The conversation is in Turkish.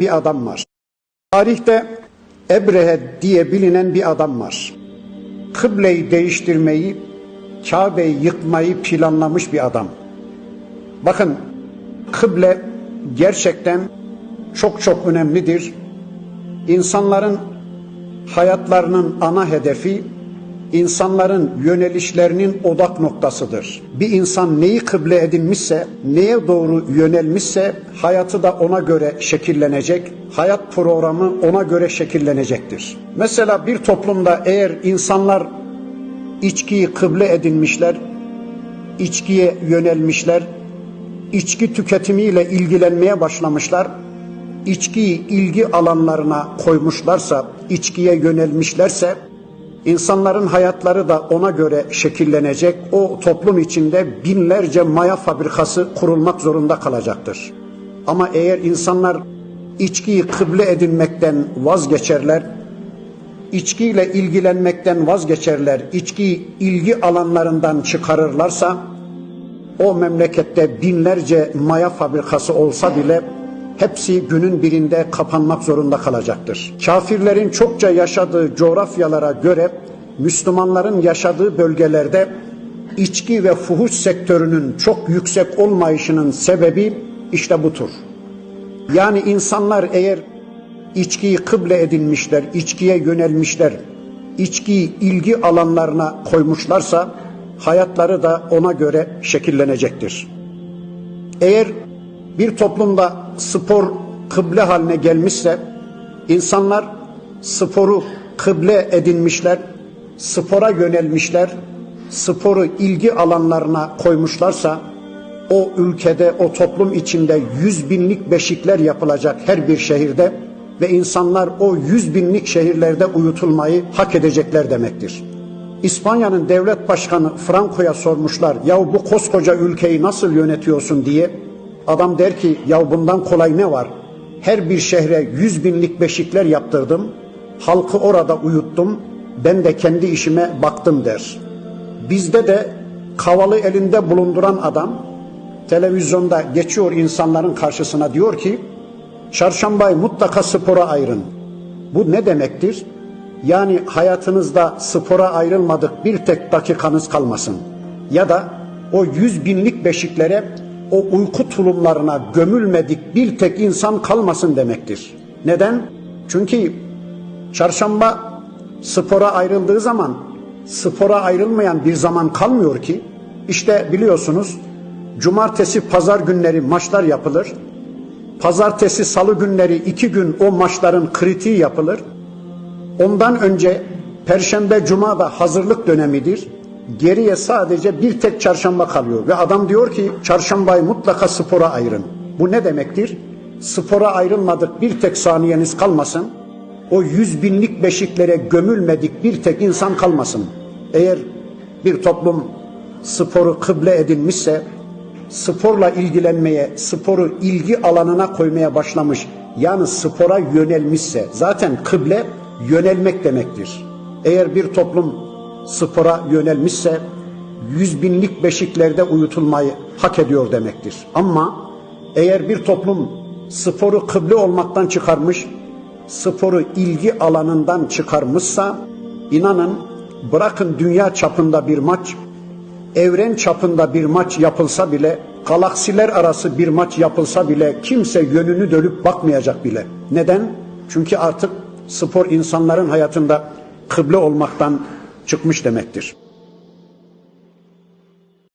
bir adam var. Tarihte Ebrehe diye bilinen bir adam var. Kıbleyi değiştirmeyi, Kabe'yi yıkmayı planlamış bir adam. Bakın kıble gerçekten çok çok önemlidir. İnsanların hayatlarının ana hedefi insanların yönelişlerinin odak noktasıdır. Bir insan neyi kıble edinmişse, neye doğru yönelmişse hayatı da ona göre şekillenecek, hayat programı ona göre şekillenecektir. Mesela bir toplumda eğer insanlar içkiyi kıble edinmişler, içkiye yönelmişler, içki tüketimiyle ilgilenmeye başlamışlar, içkiyi ilgi alanlarına koymuşlarsa, içkiye yönelmişlerse, insanların hayatları da ona göre şekillenecek. O toplum içinde binlerce maya fabrikası kurulmak zorunda kalacaktır. Ama eğer insanlar içkiyi kıble edinmekten vazgeçerler, içkiyle ilgilenmekten vazgeçerler, içkiyi ilgi alanlarından çıkarırlarsa, o memlekette binlerce maya fabrikası olsa bile hepsi günün birinde kapanmak zorunda kalacaktır. Kafirlerin çokça yaşadığı coğrafyalara göre Müslümanların yaşadığı bölgelerde içki ve fuhuş sektörünün çok yüksek olmayışının sebebi işte budur. Yani insanlar eğer içkiyi kıble edinmişler, içkiye yönelmişler, içkiyi ilgi alanlarına koymuşlarsa hayatları da ona göre şekillenecektir. Eğer bir toplumda spor kıble haline gelmişse insanlar sporu kıble edinmişler, spora yönelmişler, sporu ilgi alanlarına koymuşlarsa o ülkede, o toplum içinde yüz binlik beşikler yapılacak her bir şehirde ve insanlar o yüz binlik şehirlerde uyutulmayı hak edecekler demektir. İspanya'nın devlet başkanı Franco'ya sormuşlar, ya bu koskoca ülkeyi nasıl yönetiyorsun diye. Adam der ki, ya bundan kolay ne var? Her bir şehre yüz binlik beşikler yaptırdım, halkı orada uyuttum, ben de kendi işime baktım der. Bizde de kavalı elinde bulunduran adam, televizyonda geçiyor insanların karşısına diyor ki, çarşambayı mutlaka spora ayırın. Bu ne demektir? Yani hayatınızda spora ayrılmadık bir tek dakikanız kalmasın. Ya da o yüz binlik beşiklere, o uyku tulumlarına gömülmedik bir tek insan kalmasın demektir. Neden? Çünkü çarşamba spora ayrıldığı zaman spora ayrılmayan bir zaman kalmıyor ki. İşte biliyorsunuz cumartesi pazar günleri maçlar yapılır. Pazartesi salı günleri iki gün o maçların kritiği yapılır. Ondan önce Perşembe Cuma da hazırlık dönemidir. Geriye sadece bir tek çarşamba kalıyor. Ve adam diyor ki çarşambayı mutlaka spora ayırın. Bu ne demektir? Spora ayrılmadık bir tek saniyeniz kalmasın. O yüz binlik beşiklere gömülmedik bir tek insan kalmasın. Eğer bir toplum sporu kıble edinmişse, sporla ilgilenmeye, sporu ilgi alanına koymaya başlamış, yani spora yönelmişse, zaten kıble yönelmek demektir. Eğer bir toplum spora yönelmişse yüz binlik beşiklerde uyutulmayı hak ediyor demektir. Ama eğer bir toplum sporu kıble olmaktan çıkarmış, sporu ilgi alanından çıkarmışsa inanın bırakın dünya çapında bir maç, evren çapında bir maç yapılsa bile, galaksiler arası bir maç yapılsa bile kimse yönünü dönüp bakmayacak bile. Neden? Çünkü artık spor insanların hayatında kıble olmaktan çıkmış demektir.